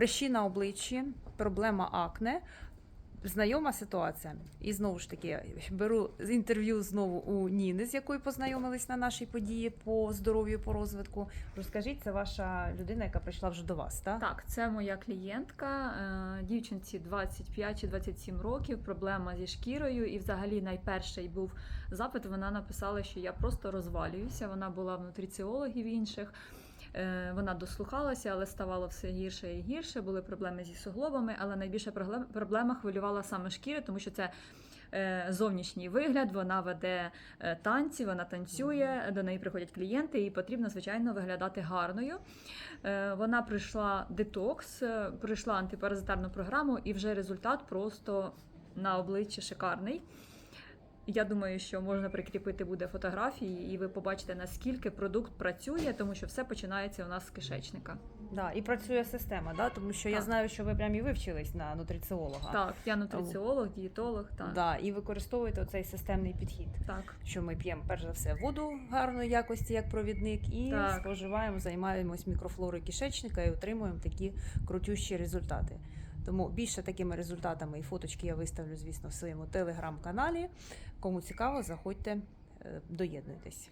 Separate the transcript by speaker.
Speaker 1: Прищі на обличчі, проблема акне. Знайома ситуація. І знову ж таки беру інтерв'ю знову у Ніни, з якою познайомились на нашій події по здоров'ю, по розвитку. Розкажіть, це ваша людина, яка прийшла вже до вас, так?
Speaker 2: Так, це моя клієнтка, е, дівчинці 25 чи 27 років, проблема зі шкірою. І взагалі найперший був запит. Вона написала, що я просто розвалююся. Вона була в нутриціологів інших. Е, Вона дослухалася, але ставало все гірше і гірше. Були проблеми зі суглобами, але найбільша проблема хвилювала саме шкіра, тому що це е, зовнішній вигляд. Вона веде е, танці, вона танцює, до неї приходять клієнти, і потрібно, звичайно, виглядати гарною. Вона пройшла детокс, пройшла антипаразитарну програму, і вже результат просто на обличчі шикарний. Я думаю, що можна прикріпити буде фотографії, і ви побачите, наскільки продукт працює, тому що все починається у нас з кишечника.
Speaker 1: Да, і працює система, да? тому що я знаю, що ви прям і вивчились на нутриціолога.
Speaker 2: Так, я нутриціолог, дієтолог. Так,
Speaker 1: Да, і використовуєте оцей системний підхід.
Speaker 2: так.
Speaker 1: Що ми п'ємо перш за все воду гарної якості, як провідник, і
Speaker 2: Так.
Speaker 1: споживаємо, займаємось мікрофлорою кишечника і отримуємо такі крутющі результати. Тому більше такими результатами і фоточки я виставлю, звісно, в своєму телеграм-каналі. Кому цікаво, заходьте, е, доєднуйтесь.